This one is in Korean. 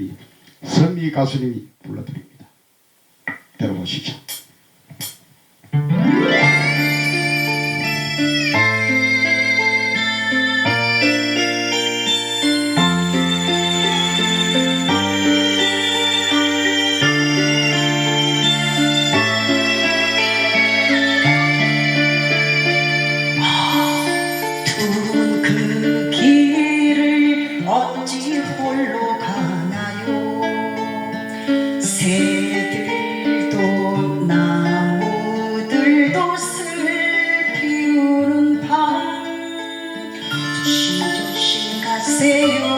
우리 선미 가수님이 불러드립니다. 들어보시죠. see you.